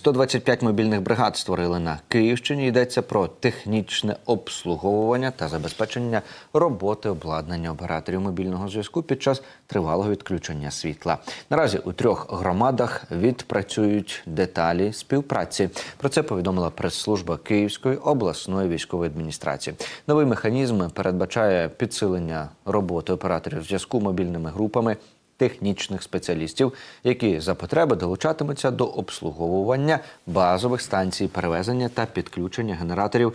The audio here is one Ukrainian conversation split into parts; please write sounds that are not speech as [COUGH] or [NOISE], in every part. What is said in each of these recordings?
125 мобільних бригад створили на Київщині. Йдеться про технічне обслуговування та забезпечення роботи обладнання операторів мобільного зв'язку під час тривалого відключення світла. Наразі у трьох громадах відпрацюють деталі співпраці. Про це повідомила прес-служба Київської обласної військової адміністрації. Новий механізм передбачає підсилення роботи операторів зв'язку мобільними групами технічних спеціалістів, які за потреби долучатимуться до обслуговування базових станцій перевезення та підключення генераторів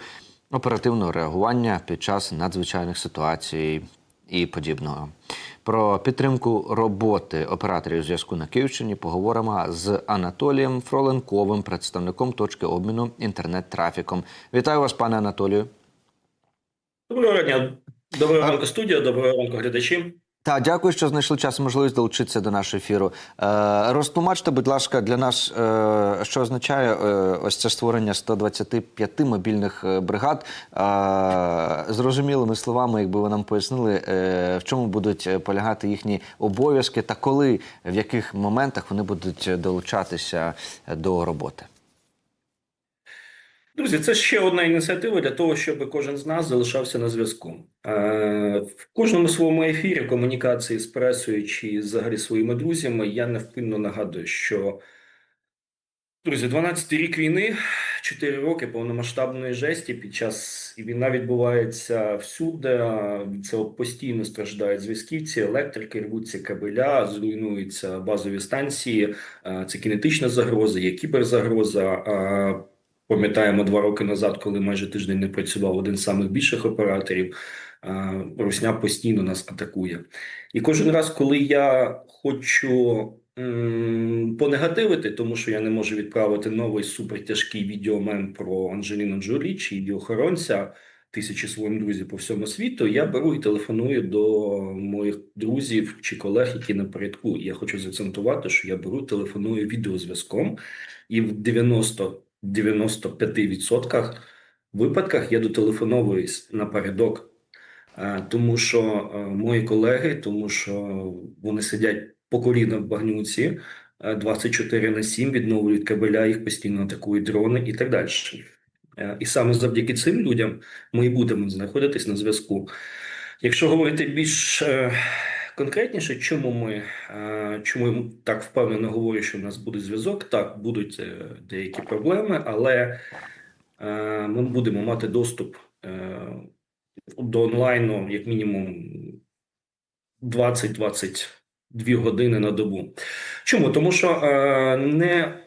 оперативного реагування під час надзвичайних ситуацій і подібного. Про підтримку роботи операторів зв'язку на Київщині поговоримо з Анатолієм Фроленковим, представником точки обміну інтернет-трафіком. Вітаю вас, пане Анатолію. Доброго дня, доброго ранку, студія, доброго ранку, глядачі. Та дякую, що знайшли час можливість долучитися до нашого ефіру. Е, розтлумачте, будь ласка, для нас, е, що означає е, ось це створення 125 мобільних е, бригад. Е, зрозумілими словами, якби ви нам пояснили, е, в чому будуть е, полягати їхні обов'язки та коли, в яких моментах вони будуть долучатися до роботи. Друзі, це ще одна ініціатива для того, щоб кожен з нас залишався на зв'язку. Е, В кожному своєму ефірі комунікації з пресою чи взагалі своїми друзями я невпинно нагадую, що друзі, 12-й рік війни, 4 роки повномасштабної жесті під час і війна відбувається всюди. цього постійно страждають зв'язківці, електрики, рвуться кабеля, зруйнуються базові станції. е, Це кінетична загроза, є кіберзагроза. Пам'ятаємо два роки назад, коли майже тиждень не працював один з самих більших операторів. Русня постійно нас атакує. І кожен раз, коли я хочу понегативити, тому що я не можу відправити новий супертяжкий відеомем про Анджеліну Джолі чи її охоронця тисячі своїм друзів по всьому світу, я беру і телефоную до моїх друзів чи колег, які напередку. І я хочу заакцентувати, що я беру, телефоную відеозв'язком, і в 90 95% випадках я дотелефоновуюсь напередок, Е, тому що е, мої колеги, тому що вони сидять по коліна в багнюці е, 24 на 7, відновлюють кабеля, їх постійно атакують дрони і так далі. Е, І саме завдяки цим людям ми і будемо знаходитись на зв'язку. Якщо говорити більш е, конкретніше, чому ми е, чому так впевнено говорю, що в нас буде зв'язок? Так, будуть е, деякі проблеми, але е, ми будемо мати доступ до онлайну, як мінімум 20-22 години на добу. Чому? Тому що не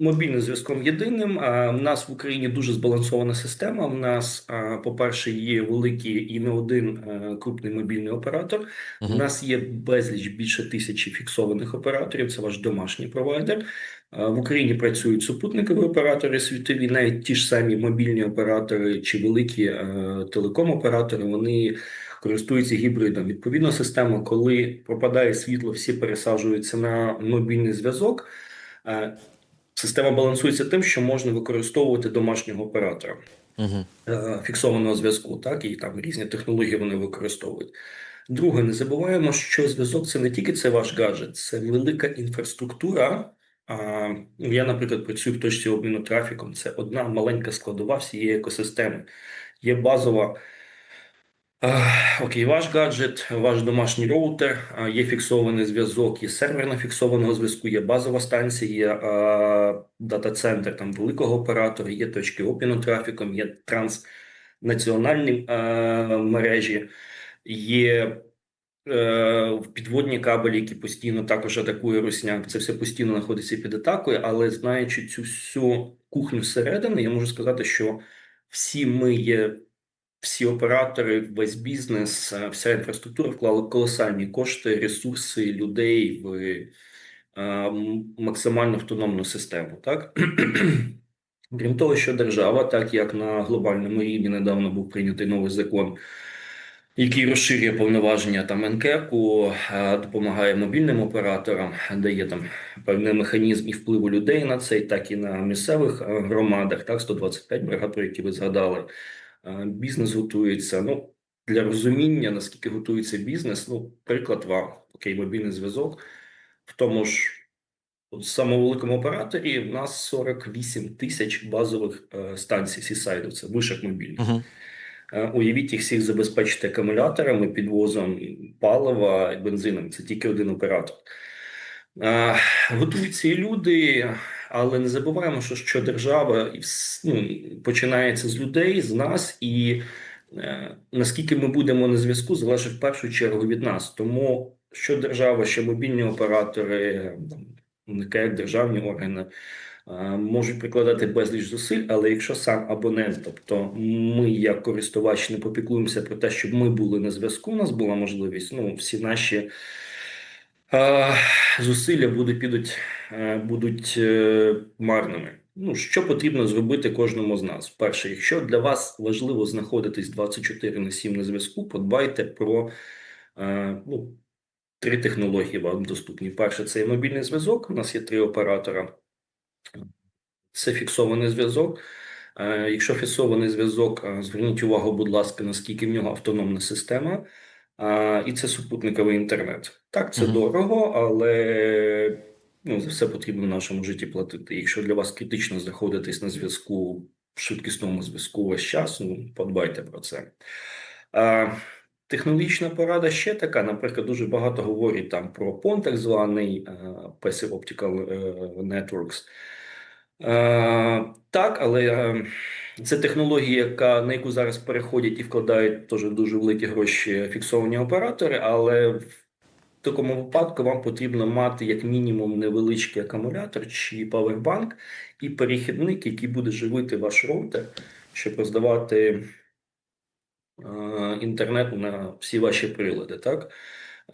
мобільним зв'язком єдиним. В нас в Україні дуже збалансована система. В нас, по-перше, є великий і не один е, крупний мобільний оператор. У нас є безліч більше тисячі фіксованих операторів. Це ваш домашній провайдер. В Україні працюють супутникові оператори світові, навіть ті ж самі мобільні оператори чи великі е, телеком-оператори. Вони користуються гібридом. Відповідно, система, коли пропадає світло, всі пересаджуються на мобільний зв'язок. Система балансується тим, що можна використовувати домашнього оператора Угу. е, фіксованого зв'язку, так і там різні технології вони використовують. Друге, не забуваємо, що зв'язок це не тільки це ваш гаджет, це велика інфраструктура. А, я, наприклад, працюю в точці обміну трафіком. Це одна маленька складова всієї екосистеми. Є базова. Окей, ваш гаджет, ваш домашній роутер, є фіксований зв'язок, є сервер на фіксованого зв'язку, є базова станція, є дата-центр там великого оператора, є точки обміну трафіком, є транснаціональні мережі, є е, підводні кабелі, які постійно також атакує Русня. Це все постійно знаходиться під атакою, але знаючи цю всю кухню зсередини, я можу сказати, що всі ми є. Всі оператори, весь бізнес, вся інфраструктура вклали колосальні кошти, ресурси людей в е, максимально автономну систему. Так [CLEARS THROAT] крім того, що держава, так як на глобальному рівні недавно був прийнятий новий закон, який розширює повноваження там НКЕКу, допомагає мобільним операторам, дає там певний механізм і впливу людей на цей, так і на місцевих громадах, так 125 бригад, про які ви згадали. Бізнес готується. Ну для розуміння, наскільки готується бізнес. Ну, приклад вам, окей, мобільний зв'язок в тому ж в самому великому операторі в нас 48 тисяч базових е, станцій сісайду, це вишок мобільних. Е, Уявіть їх всіх забезпечити акумуляторами, підвозом палива і бензином. Це тільки один оператор. Е, Готуються і люди, але не забуваємо, що, що держава ну, починається з людей, з нас, і е, наскільки ми будемо на зв'язку, залежить в першу чергу від нас. Тому що держава, що мобільні оператори, як державні органи. е, Можуть прикладати безліч зусиль, але якщо сам абонент, тобто ми, як користувач, не попіклуємося про те, щоб ми були на зв'язку, у нас була можливість, ну всі наші е, зусилля будуть підуть, будуть е, марними. Ну, що потрібно зробити кожному з нас? Перше, якщо для вас важливо знаходитись 24 на 7 на зв'язку, подбайте про е, ну, три технології вам доступні. Перше, це є мобільний зв'язок. У нас є три оператора. Це фіксований зв'язок. Е, Якщо фіксований зв'язок, е, зверніть увагу, будь ласка, наскільки в нього автономна система, Е, і це супутниковий інтернет. Так, це Мгм. дорого, але ну, за все потрібно в нашому житті платити. Якщо для вас критично знаходитись на зв'язку, швидкісному зв'язку весь час, ну, подбайте про це. Е, Технологічна порада ще така. Наприклад, дуже багато говорять там про PON, так званий е, Passive Optical е, Networks. Е, так, але це технологія, яка, на яку зараз переходять і вкладають теж дуже великі гроші фіксовані оператори, але в такому випадку вам потрібно мати як мінімум невеличкий акумулятор чи павербанк і перехідник, який буде живити ваш роутер, щоб роздавати е, інтернет на всі ваші прилади. Так?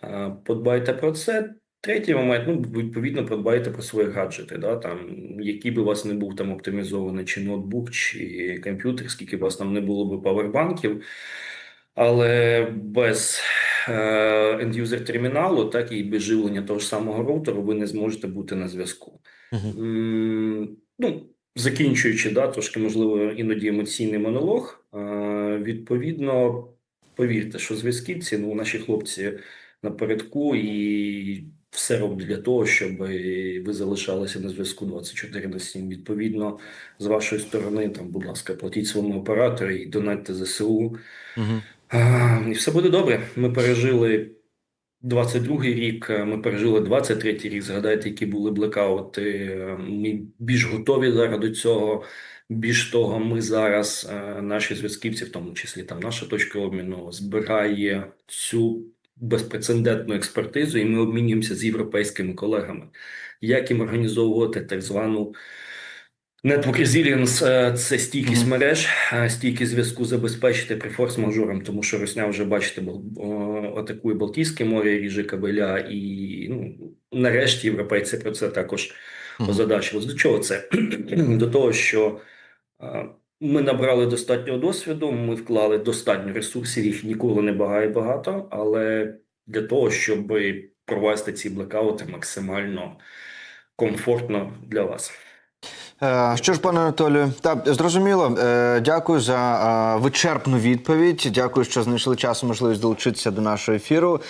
Е, Подбайте про це. Третій момент, ну, відповідно, подбайте про свої гаджети, да, там, який би у вас не був там оптимізований, чи ноутбук, чи комп'ютер, скільки у вас там не було би павербанків, але без е, end-user терміналу, так і без живлення того ж самого роутеру, ви не зможете бути на зв'язку. Ну, закінчуючи, да, трошки, можливо, іноді емоційний монолог. Е, Відповідно, повірте, що зв'язківці, ну, наші хлопці напередку і все роблять для того, щоб ви залишалися на зв'язку 24 на 7. Відповідно, з вашої сторони, там, будь ласка, платіть своєму оператору і донатьте ЗСУ. Угу. І все буде добре. Ми пережили 22-й рік, е, ми пережили 23-й рік. Згадайте, які були блекаути. Ми більш готові зараз до цього. Більш того, ми зараз, е, наші зв'язківці, в тому числі там наша точка обміну, збирає цю безпрецедентну експертизу, і ми обмінюємося з європейськими колегами, як їм організовувати так звану Network Resilience е, – це стійкість Мгм. мереж, е, стійкість зв'язку забезпечити при форс-мажорам, тому що Росня вже бачите, атакує Балтійське море, ріже кабеля, і ну нарешті європейці про це також Мгм. озадачились. До чого це? До того, що е, ми набрали достатньо досвіду, ми вклали достатньо ресурсів, їх ніколи не багає багато, але для того, щоб провести ці блекаути максимально комфортно для вас. Е, Що ж, пане Анатолію, так зрозуміло. Е, Дякую за е, вичерпну відповідь. Дякую, що знайшли час і можливість долучитися до нашого ефіру.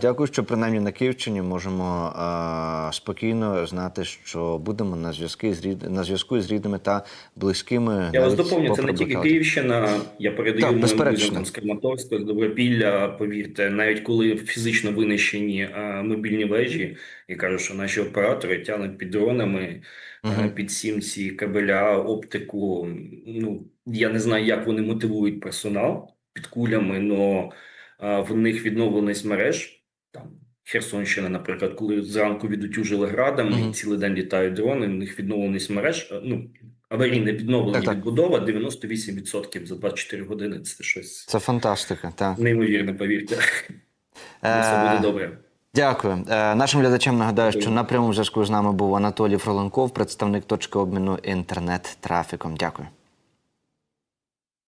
Дякую, що принаймні на Київщині можемо спокійно знати, що будемо на зв'язку з рід... на зв'язку з рідними та близькими. Я вас доповню, це не тільки. Київщина. Я передаю моїм друзям з Краматорська, з Добропілля. Повірте, навіть коли фізично винищені мобільні вежі, і кажуть, що наші оператори тягнуть під дронами, Мгм. під сімці, кабеля, оптику. Ну я не знаю, як вони мотивують персонал під кулями, але в них відновленість мереж там. Херсонщина, наприклад, коли зранку відутюжили градами Мгм. і цілий день літають дрони, в них відновленість мереж, ну аварійне відновлення Так, так. відбудова 98% за 24 години. Це щось Це фантастика. Так. неймовірне, повірте. Е, Все буде добре. Дякую. Е, Нашим глядачам нагадаю, Дякую. що на прямому зв'язку з нами був Анатолій Фроленков, представник точки обміну інтернет-трафіком. Дякую.